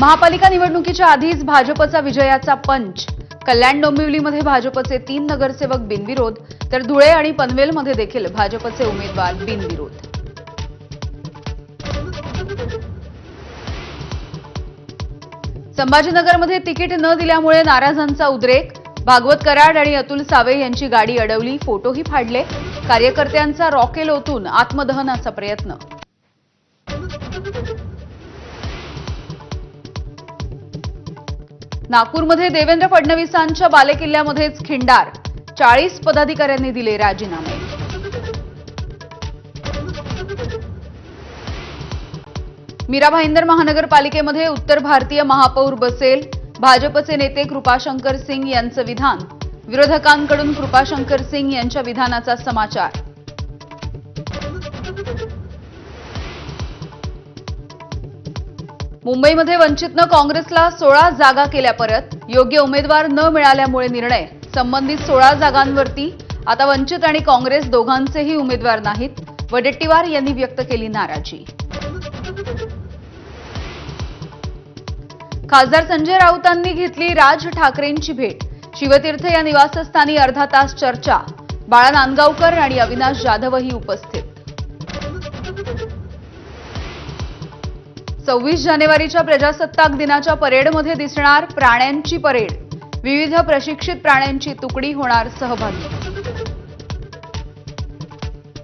महापालिका निवडणुकीच्या आधीच भाजपचा विजयाचा पंच. कल्याण डोंबिवलीमध्ये भाजपचे तीन नगरसेवक बिनविरोध तर धुळे आणि पनवेलमध्ये देखील भाजपचे उमेदवार बिनविरोध. संभाजीनगरमध्ये तिकीट न दिल्यामुळे नाराजांचा उद्रेक. भागवत कराड आणि अतुल सावे यांची गाडी अडवली फोटोही फाडले. कार्यकर्त्यांचा रॉकेल ओतून आत्मदहनाचा प्रयत्न. नागपूरमध्ये देवेंद्र फडणवीसांच्या बालेकिल्ल्यामध्येच खिंडार. चाळीस पदाधिकाऱ्यांनी दिले राजीनामे. मीरा भाईंदर महानगरपालिकेमध्ये उत्तर भारतीय महापौर बसेल भाजपचे नेते कृपाशंकर सिंग यांचं विधान विरोधकांकडून कृपाशंकर सिंग यांच्या विधानाचा समाचार. मुंबईमध्ये वंचितनं काँग्रेसला सोळा जागा केल्या परत योग्य उमेदवार न मिळाल्यामुळे निर्णय. संबंधित सोळा जागांवरती आता वंचित आणि काँग्रेस दोघांचेही उमेदवार नाहीत वडेट्टीवार यांनी व्यक्त केली नाराजी. खासदार संजय राऊतांनी घेतली राज ठाकरेंची भेट. शिवतीर्थ या निवासस्थानी अर्धा तास चर्चा. बाळा नांदगावकर आणि अविनाश जाधवही उपस्थित. सव्वीस जानेवारीच्या प्रजासत्ताक दिनाच्या परेडमध्ये दिसणार प्राण्यांची परेड. विविध प्रशिक्षित प्राण्यांची तुकडी होणार सहभागी.